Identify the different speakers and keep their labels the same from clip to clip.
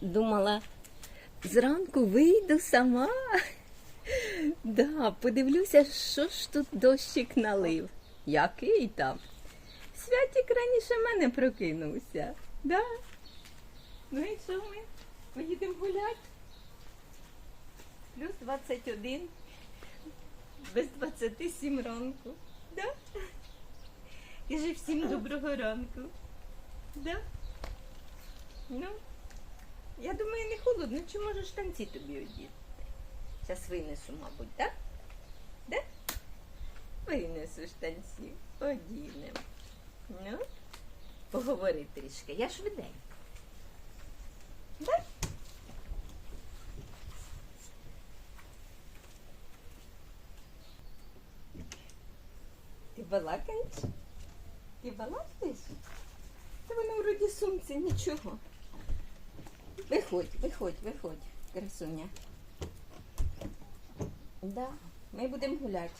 Speaker 1: думала, зранку вийду сама. Да, подивлюся, що ж тут дощик налив. Який там? Святік раніше мене прокинувся. Да? Ну і що ми? Поїдемо гуляти? Плюс 21, без 27 ранку. Да? Кажи всім доброго ранку. Да? Ну, я думаю, не холодно, чи може штанці тобі одіти? Зараз винесу, мабуть, так? Да? Винесу штанці, одінемо. Ну, поговори трішки. Я швиденько. Да? Ти балакаєш? Ти балакаєш? Та воно вроді сумці, нічого. Виходь, виходь, виходь, красуня. Да, ми будемо гуляти.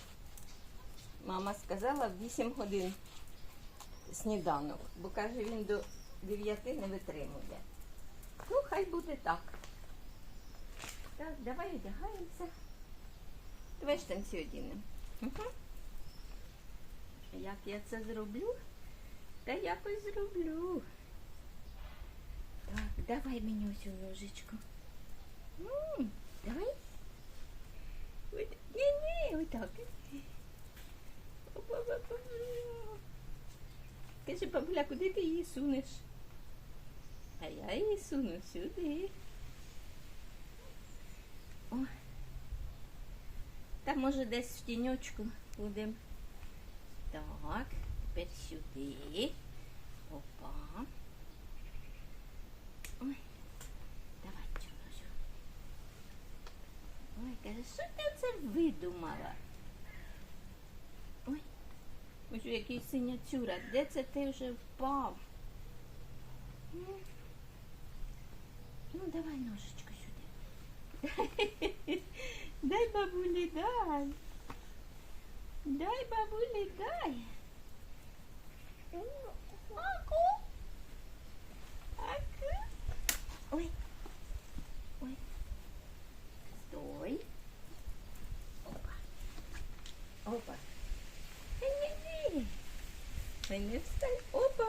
Speaker 1: Мама сказала в 8 годин сніданок, бо каже, він до 9 не витримує. Ну, хай буде так. Так, давай одягаємося. Давай штанці одінемо. Угу. Як я це зроблю? Та якось зроблю. Так, давай мені ось цю ложечку. М, Давай. Ой, Ні-ні, отак. Опа-па-па. Скажи, бабуля, куди ти її сунеш? А я її суну сюди. О. Та може десь в тіньочку будемо. Так, тепер сюди. Опа. Ой, каже, що ти це видумала? Ой, ось який синячура. Де це ти вже впав? Ну, ну давай ножичку сюди. Дай бабулі, дай. Дай бабулі, дай. Аку. Аку. Ой. Ой. Стой. Опа. Опа. Ні-ні. Ой, не встань. Опа.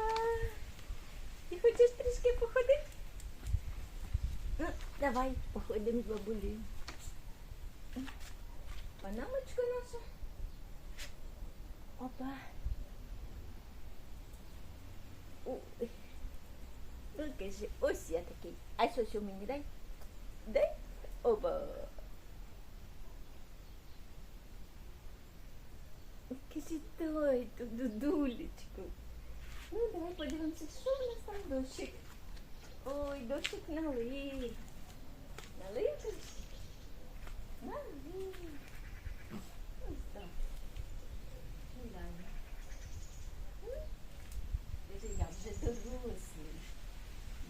Speaker 1: Ти хочеш трішки походити? Ну, давай походимо з бабулею. Панамочку нашу. Опа. Ой. Ну, кажи, ось я такий. А що, що мені дай? Дай? Опа. Кажи, дай ту дудулечку. Ну, давай подивимося, що у нас там дощик. Ой, дощик налив. Налив дощик? Налив. Ось так. Гуляємо. М? Скажи, я вже дорослий.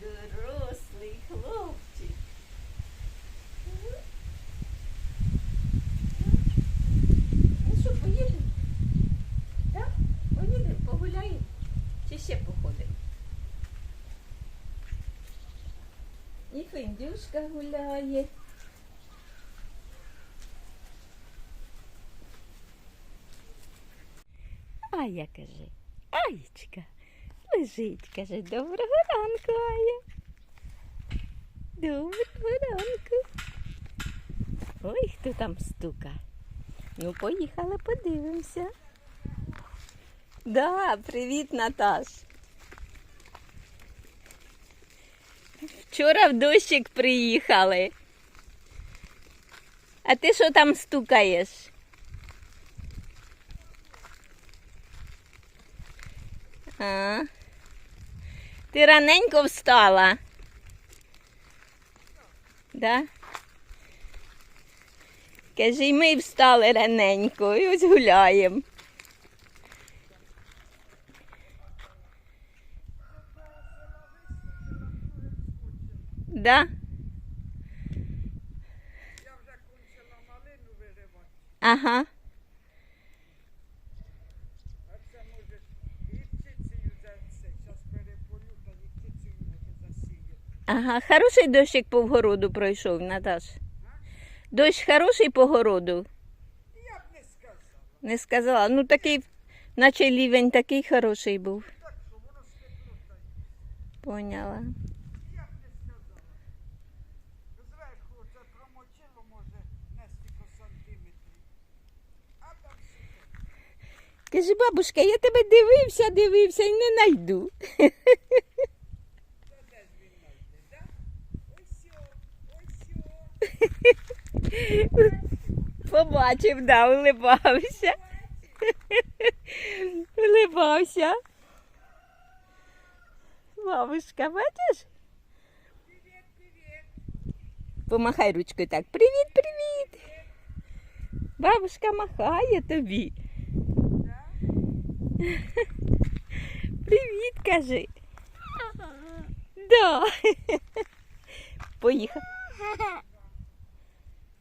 Speaker 1: Дорослий хлопчик. Мгм. Ну що, поїдемо? Так? Поїдемо, погуляємо. Чи ще походимо? І Фендюшка гуляє. Ая каже, Аєчка, лежить, каже, доброго ранку, Ая. Доброго ранку. Ой, хто там стука. Ну, поїхали, подивимося. Да, привіт, Наташ. Вчора в дощик приїхали. А ти що там стукаєш? А? Ти раненько встала? Да? Кажи, ми встали раненько і ось гуляємо. Да?
Speaker 2: Я вже кончила малину виривати,
Speaker 1: Ага.
Speaker 2: а це може і птицею за. Зараз переполю, та і птицею може засіяти.
Speaker 1: Ага, хороший дощик по вгороду пройшов, Наташ. Дощ хороший по городу.
Speaker 2: Я б не сказала.
Speaker 1: Не сказала. Ну такий, наче лівень такий хороший був.
Speaker 2: Так що воно.
Speaker 1: Поняла.
Speaker 2: Я б не сказала. Зверху це промочило, може, на стільки сантиметрів. А там
Speaker 1: Каже, бабушка, я тебе дивився, дивився і не найду. Побачив, да, улибався. Улибався. Бабушка, бачиш? Помахай ручкою так. Привіт, привіт. Бабушка махає тобі. Привіт, кажи. Да. Поїхав.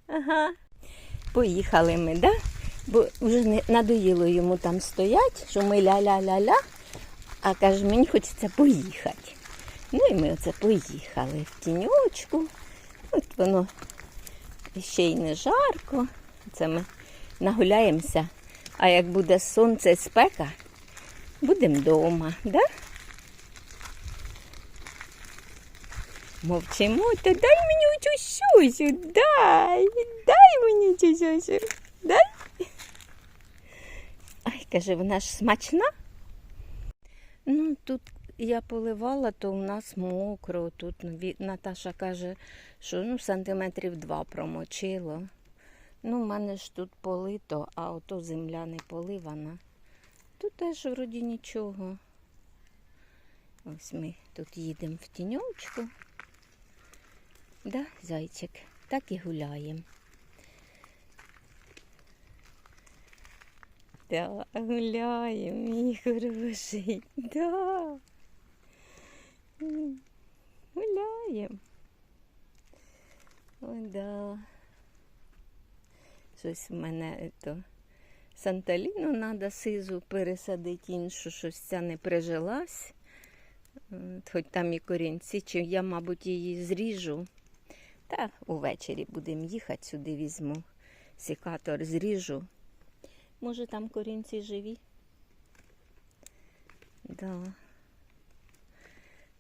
Speaker 1: Ага. Поїхали ми, да? Бо вже не надоїло йому там стоять, що ми ля-ля-ля-ля, а каже, мені хочеться поїхати. Ну і ми оце поїхали в тіньочку. От воно ще й не жарко. Це ми нагуляємося. А як буде сонце і спека, будемо вдома, да? Мовчимо, то дай мені цю сюсю, дай, дай мені цю сюсю, дай. Ай, каже, вона ж смачна. Ну, тут я поливала, то у нас мокро. Тут Наташа каже, що ну, сантиметрів два промочило. Ну, в мене ж тут полито, а ото земля не поливана. Тут теж вроді нічого. Ось ми тут їдемо в тіньочку. Да, зайчик? Так і гуляємо. Да, гуляємо, мій хороший. Да. Гуляємо. О, да. Щось в мене то. Санталіну треба сизу пересадити іншу, щось ця не прижилась. От, Хоч там і корінці, чи я, мабуть, її зріжу. Та увечері будемо їхати, сюди візьму сікатор, зріжу. Може, там корінці живі? Да.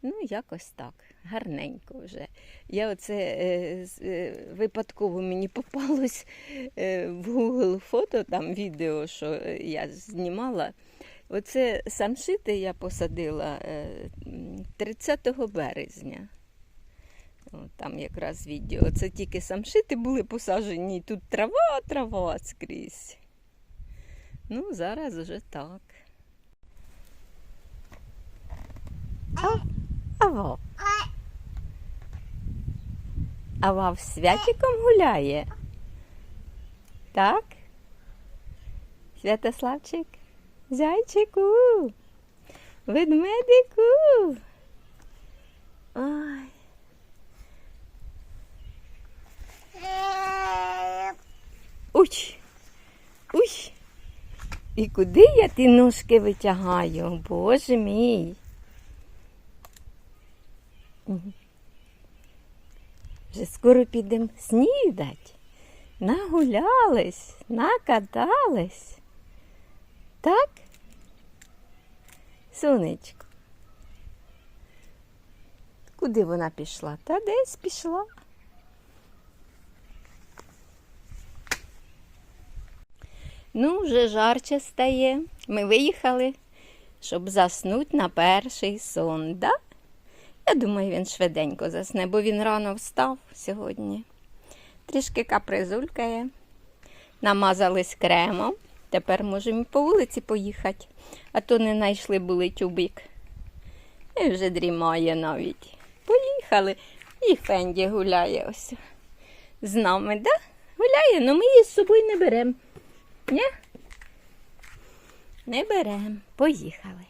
Speaker 1: Ну, якось так. Гарненько вже. Я оце е, е, випадково мені попалось е, в Google фото, там відео, що е, я знімала. Оце самшити я посадила е, 30 березня. О, там якраз відео. Це тільки самшити були посаджені, тут трава, трава скрізь. Ну, зараз вже так. А, ава. Ава в святіком гуляє. Так? Святославчик? Зайчику. Ведмедику. Ой. Уч. Уй. І куди я ті ножки витягаю? Боже мій. Вже скоро підемо снідать. Нагулялись, накатались. Так? Сонечко. Куди вона пішла? Та десь пішла. Ну, вже жарче стає. Ми виїхали, щоб заснути на перший сон, да? Я думаю, він швиденько засне, бо він рано встав сьогодні. Трішки капризулькає. Намазались кремом. Тепер можемо і по вулиці поїхати, а то не знайшли були тюбик. І вже дрімає навіть. Поїхали. І Фенді гуляє ось. З нами, да? Гуляє, але ми її з собою не беремо. Не беремо. Поїхали.